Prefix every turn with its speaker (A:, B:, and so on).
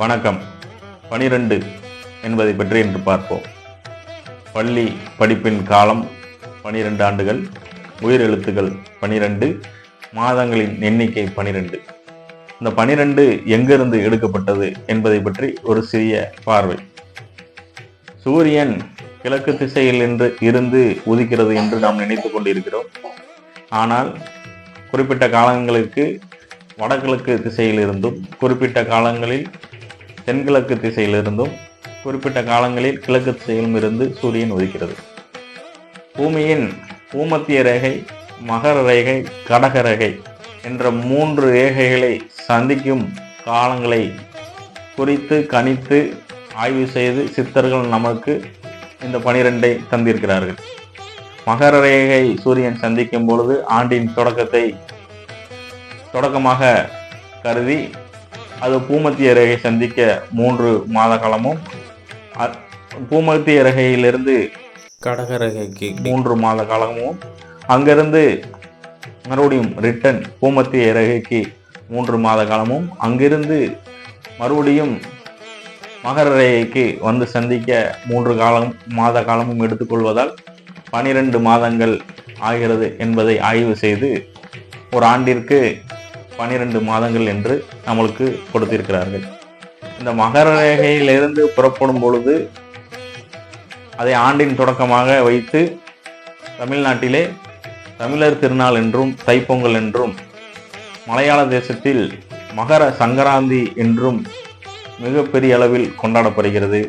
A: வணக்கம். பனிரெண்டு என்பதை பற்றி இன்று பார்ப்போம். பள்ளி படிப்பின் காலம் பனிரெண்டு ஆண்டுகள் உயிரெழுத்துக்கள் பனிரெண்டு மாதங்களின் எண்ணிக்கை பனிரெண்டு. இந்த பனிரெண்டு எங்கிருந்து எடுக்கப்பட்டது என்பதை பற்றி ஒரு சிறிய பார்வை. சூரியன் கிழக்கு திசையில் என்று இருந்து உதிக்கிறது என்று நாம் நினைத்து கொண்டிருக்கிறோம். ஆனால் குறிப்பிட்ட காலங்களுக்கு வடகிழக்கு திசையில் இருந்தும் குறிப்பிட்ட காலங்களில் தென்கிழக்கு திசையிலிருந்தும் குறிப்பிட்ட காலங்களில் கிழக்கு திசையிலும் இருந்து சூரியன் உதிக்கிறது. பூமியின் பூமத்திய ரேகை மகர ரேகை கடக ரேகை என்ற மூன்று ரேகைகளை சந்திக்கும் காலங்களை குறித்து கணித்து ஆய்வு செய்து சித்தர்கள் நமக்கு இந்த பனிரெண்டை தந்திருக்கிறார்கள். மகர ரேகை சூரியன் சந்திக்கும் பொழுது ஆண்டின் தொடக்கத்தை தொடக்கமாக கருதி அது பூமத்திய ரேகை சந்திக்க மூன்று மாத காலமும் பூமத்திய ரேகையிலிருந்து
B: கடகரகைக்கு
A: மூன்று மாத காலமும் அங்கிருந்து மறுபடியும் ரிட்டன் பூமத்திய ரேகைக்கு மூன்று மாத காலமும் அங்கிருந்து மறுபடியும் மகர ரேகைக்கு வந்து சந்திக்க மூன்று காலம் மாத காலமும் எடுத்துக்கொள்வதால் பனிரெண்டு மாதங்கள் ஆகிறது என்பதை ஆய்வு செய்து ஒரு ஆண்டிற்கு பனிரெண்டு மாதங்கள் என்று நம்மளுக்கு கொடுத்திருக்கிறார்கள். இந்த மகர ரேகையிலிருந்து புறப்படும் பொழுது அதை ஆண்டின் தொடக்கமாக வைத்து தமிழ்நாட்டிலே தமிழர் திருநாள் என்றும் தைப்பொங்கல் என்றும் மலையாள தேசத்தில் மகர சங்கராந்தி என்றும் மிகப்பெரிய அளவில் கொண்டாடப்படுகிறது.